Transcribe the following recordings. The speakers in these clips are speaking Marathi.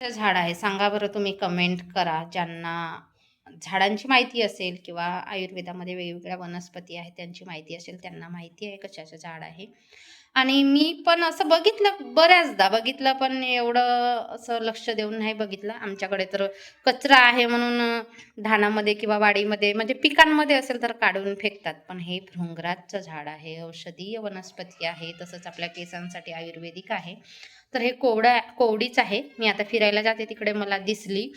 झाड आहे. सांगा बरं तुम्ही कमेंट करा. ज्यांना झाडांची माहिती असेल किंवा आयुर्वेदामध्ये वेगवेगळ्या वनस्पती आहेत त्यांची माहिती असेल त्यांना माहिती आहे कशाचं झाड आहे. आणि मी पण असं बघितलं बऱ्याचदा बघितलं पण एवढं असं लक्ष देऊन नाही बघितलं. आमच्याकडे तर कचरा आहे म्हणून धानामध्ये किंवा वाडीमध्ये म्हणजे पिकांमध्ये असेल तर काढून फेकतात. पण हे भृंगराजचं झाड आहे औषधीय वनस्पती आहे तसंच आपल्या केसांसाठी आयुर्वेदिक आहे. तर हे कोवडा कोवडीच आहे. मी आता फिरायला जाते तिकडे मला दिसली.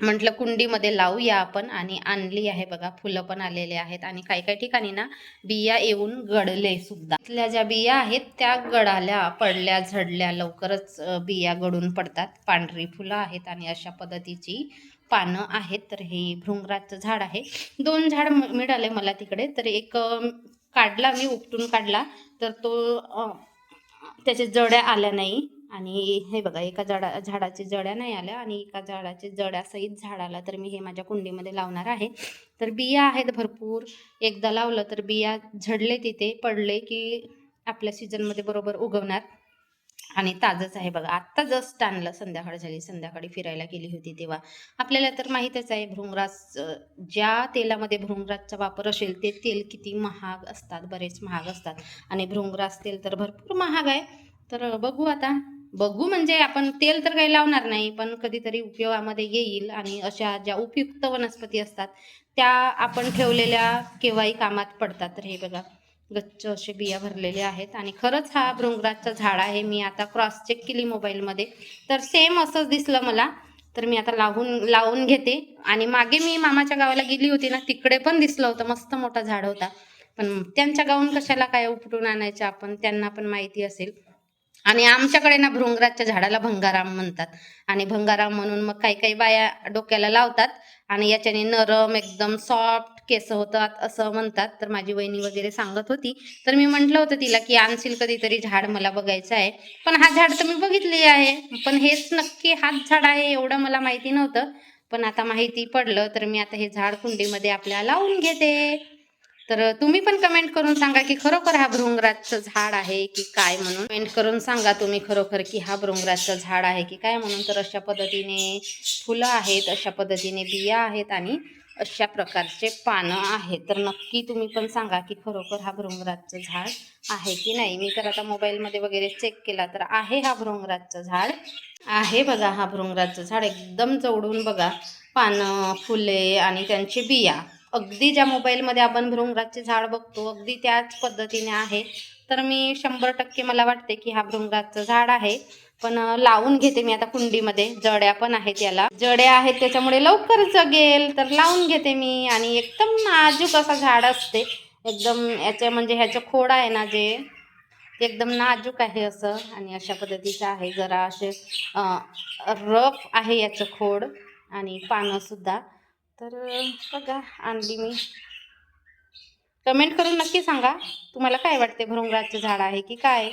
म्हटलं कुंडीमध्ये लावूया आपण. आणि आणली आहे बघा फुलं पण आलेले आहेत. आणि काही काही ठिकाणी ना बिया येऊन गडले सुद्धा. इथल्या ज्या बिया आहेत त्या गडाल्या पडल्या झडल्या. लवकरच बिया गडून पडतात. पांढरी फुलं आहेत आणि अशा पद्धतीची पानं आहेत. तर हे भृंगराचं झाड आहे. दोन झाड मिळाले मला तिकडे. तर एक काढला मी उपटून काढला. तर तो त्याच्या जड्या आल्या नाही. आणि हे बघा एका झाडा झाडाची जड्या नाही आल्या आणि एका झाडाची जड्यासहित झाड आला तर मी हे माझ्या कुंडीमध्ये लावणार आहे. तर बिया आहेत भरपूर. एकदा लावलं तर बिया झडले तिथे पडले की आपल्या सीझनमध्ये बरोबर उगवणार. आणि ताजंच आहे बघा. आत्ता जस्ट आणलं संध्याकाळ झाली. संध्याकाळी फिरायला गेली होती तेव्हा. आपल्याला तर माहीतच आहे भृंगराज ज्या तेलामध्ये भृंगराजचा वापर असेल ते तेल किती महाग असतात बरेच महाग असतात. आणि भृंगराज तेल तर भरपूर महाग आहे. तर बघू आता. बघू म्हणजे आपण तेल तर काही लावणार नाही पण कधीतरी उपयोगामध्ये येईल आणि अशा ज्या उपयुक्त वनस्पती असतात त्या आपण ठेवलेल्या केव्हाही कामात पडतात. तर हे बघा गच्च असे बिया भरलेले आहेत आणि खरंच हा भृंगराजचं झाड आहे. मी आता क्रॉस चेक केली मोबाईलमध्ये तर सेम असंच दिसलं मला. तर मी आता लावून लावून घेते. आणि मागे मी मामाच्या गावाला गेली होती ना तिकडे पण दिसलं होतं. मस्त मोठा झाड होता. पण त्यांच्या गावून कशाला काय उपटून आणायचं आपण? त्यांना पण माहिती असेल. आणि आमच्याकडे ना भृंगराजच्या झाडाला भंगाराम म्हणतात. आणि भंगाराम म्हणून मग काही काही बाया डोक्याला लावतात आणि याच्याने नरम एकदम सॉफ्ट केस होतात असं म्हणतात. तर माझी वहिनी वगैरे सांगत होती. तर मी म्हटलं होतं तिला की आणशील कधीतरी झाड मला बघायचं आहे. पण हा झाड तर मी बघितली आहे. पण हेच नक्की हाच झाड आहे एवढं मला माहिती नव्हतं. पण आता माहिती पडलं तर मी आता हे झाड कुंडीमध्ये आपल्या लावून घेते. तर तुम्ही पण कमेंट करून सांगा की खरोखर हा भृंगराजचं झाड आहे की काय म्हणून? कमेंट करून सांगा तुम्ही खरोखर की हा भृंगराजचं झाड आहे की काय म्हणून? तर अशा पद्धतीने फुलं आहेत अशा पद्धतीने बिया आहेत आणि अशा प्रकारचे पानं आहेत. तर नक्की तुम्ही पण सांगा की खरोखर हा भृंगराजचं झाड आहे की नाही? मी तर आता मोबाईलमध्ये वगैरे चेक केला तर आहे हा भृंगराजचं झाड. आहे बघा हा भृंगराजचं झाड. एकदम जवळून बघा. पानं फुले आणि त्यांची बिया. अगदी ज्या मोबाईलमध्ये आपण भृंगराचे झाड बघतो अगदी त्याच पद्धतीने आहे. तर मी शंभर टक्के मला वाटते की हा भृंगराजचं झाड आहे. पण लावून घेते मी आता कुंडीमध्ये. जड्या पण आहेत याला. जड्या आहेत त्याच्यामुळे लवकर जगेल. तर लावून घेते मी. आणि एकदम नाजूक असं झाड असते. एकदम याच्या म्हणजे ह्याचं खोड आहे ना जे ते एकदम नाजूक आहे असं. आणि अशा पद्धतीचं आहे. जरा असे रफ आहे याचं खोड. आणि पानंसुद्धा तर बघा आणली मी. कमेंट करून नक्की सांगा तुम्हाला काय वाटते भरुंगराचं झाड आहे की काय?